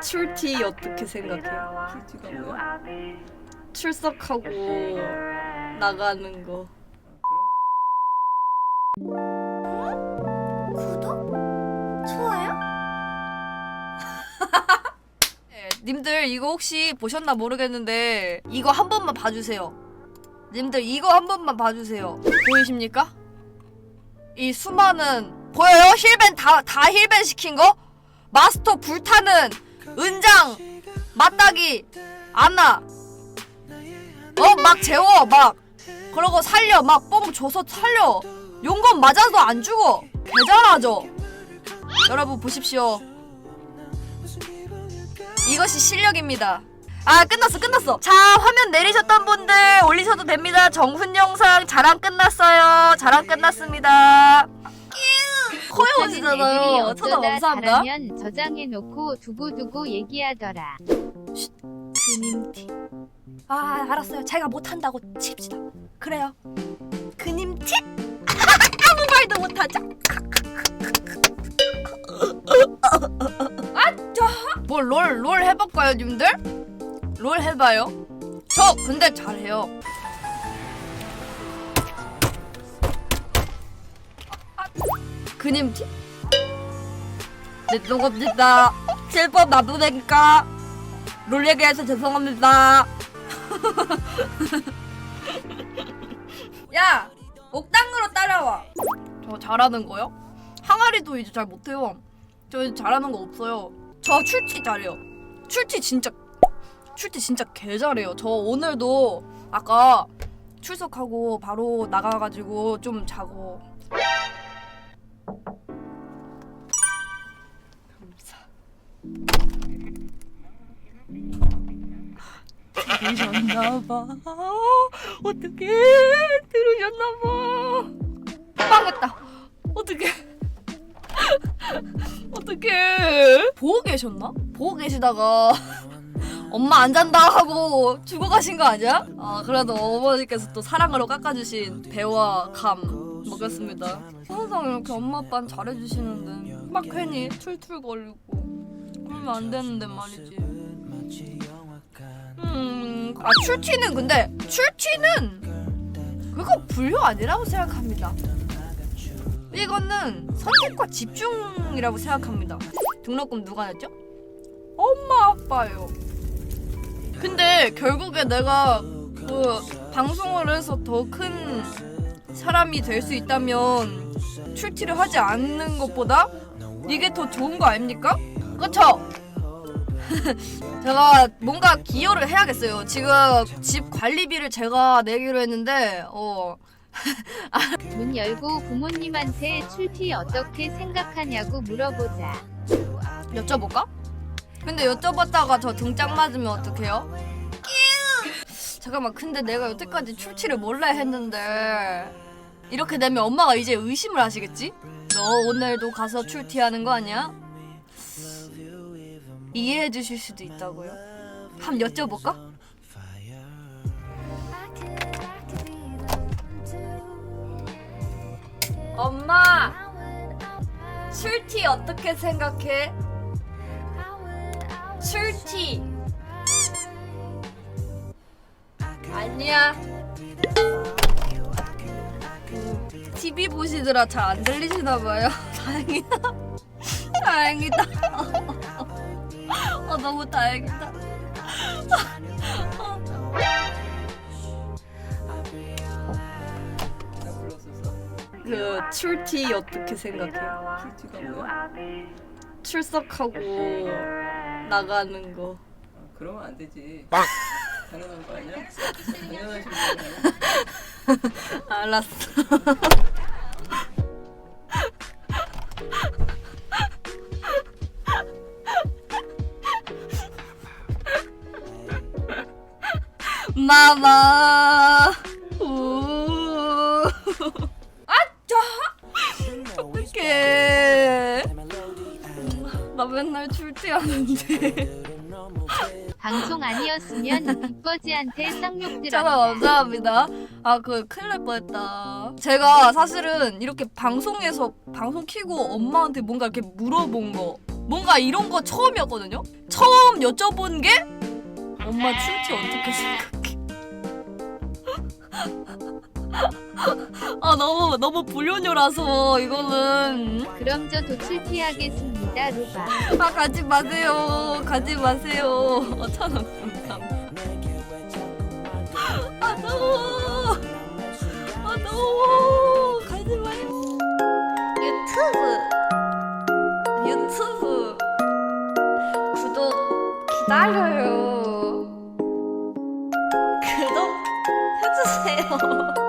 출티 어떻게 생각해요? 출티가 뭐야? 출석하고 나가는 거. 구독? 좋아요? 네, 님들 이거 혹시 보셨나 모르겠는데 이거 한 번만 봐주세요. 님들 이거 한 번만 봐주세요. 보이십니까? 이 수많은 보여요? 힐벤 다 다 힐벤 시킨 거? 마스터 불타는 은장 맞다기 안나 어 막 재워 막 그러고 살려 막 뽕 줘서 살려 용건 맞아도 안 죽어 개잘하죠 여러분 보십시오 이것이 실력입니다. 아 끝났어 끝났어. 자 화면 내리셨던 분들 올리셔도 됩니다. 정훈 영상 자랑 끝났어요. 자랑 끝났습니다. 코요지잖아요. 천원 감사합니다. 잘하면 저장해놓고 두고두고 얘기하더라. 그님티. 아 알았어요. 제가 못한다고 칩시다. 그래요. 그님티? 아무 말도 못하죠. 아저 뭘롤 롤 해볼까요, 님들? 롤 해봐요. 저 근데 잘해요. 그님티? 네, 녹음니다. 실법 나쁘니까 롤 얘기해서 죄송합니다. 야, 옥당으로 따라와. 저 잘하는 거요? 항아리도 이제 잘 못해요. 저 이제 잘하는 거 없어요. 저 출티 잘해요. 출티 진짜 출티 진짜 개 잘해요. 저 오늘도 아까 출석하고 바로 나가가지고 좀 자고. 들으셨나봐. 어떻게 들으셨나봐. 빵했다. 어떻게? 어떻게? 보고 계셨나? 보고 계시다가 엄마 안 잔다 하고 죽어 가신 거 아니야? 아 그래도 어머니께서 또 사랑으로 깎아주신 배와 감 먹였습니다. 항상 이렇게 엄마 아빠는 잘해주시는데 막 괜히 툴툴거리고 그러면 안 되는데 말이지. 음, 아 출티는 근데 출티는 그거 불효 아니라고 생각합니다. 이거는 선택과 집중이라고 생각합니다. 등록금 누가 냈죠? 엄마 아빠요. 근데 결국에 내가 그 방송을 해서 더 큰 사람이 될 수 있다면 출티를 하지 않는 것보다 이게 더 좋은 거 아닙니까? 그쵸? 제가 뭔가 기여를 해야겠어요. 지금 집 관리비를 제가 내기로 했는데 어 문 열고 부모님한테 출티 어떻게 생각하냐고 물어보자. 여쭤볼까? 근데 여쭤봤다가 저 등짝 맞으면 어떡해요? 잠깐만 근데 내가 여태까지 출치를 몰라 했는데 이렇게 되면 엄마가 이제 의심을 하시겠지? 너 오늘도 가서 출티하는 거 아니야? 이해해 주실 수도 있다고요? 한번 여쭤볼까? 엄마 출티 어떻게 생각해? 출티 아니야 TV 보시느라 잘 안 들리시나 봐요 다행이다 다행이다 어 너무 다행이다? 그 출티 어떻게 생각해요? 출티가 뭐야? 출석하고 나가는 거 아, 그러면 안 되지. 당연한 거 아니야? 당연하신 거 아니야? 알았어 마마 우 아짜 어떡해 나 맨날 출퇴하는데 방송 아니었으면 빅버지한테 쌍욕 천원 들었다. 감사합니다. 아, 그 큰일 날 뻔했다. 제가 사실은 이렇게 방송에서 방송 키고 엄마한테 뭔가 이렇게 물어본 거 뭔가 이런 거 처음이었거든요. 처음 여쭤본 게 엄마 출티 어떻게 생각해? 아 너무 너무 불효녀라서 이거는. 그럼 저 도출티 하겠습니다, 루바. 아 가지 마세요. 가지 마세요. 어천 원 감사합니다 아 더워 아 더워 가지 마요 유튜브. 유튜브. 구독 기다려요. 구독 해주세요.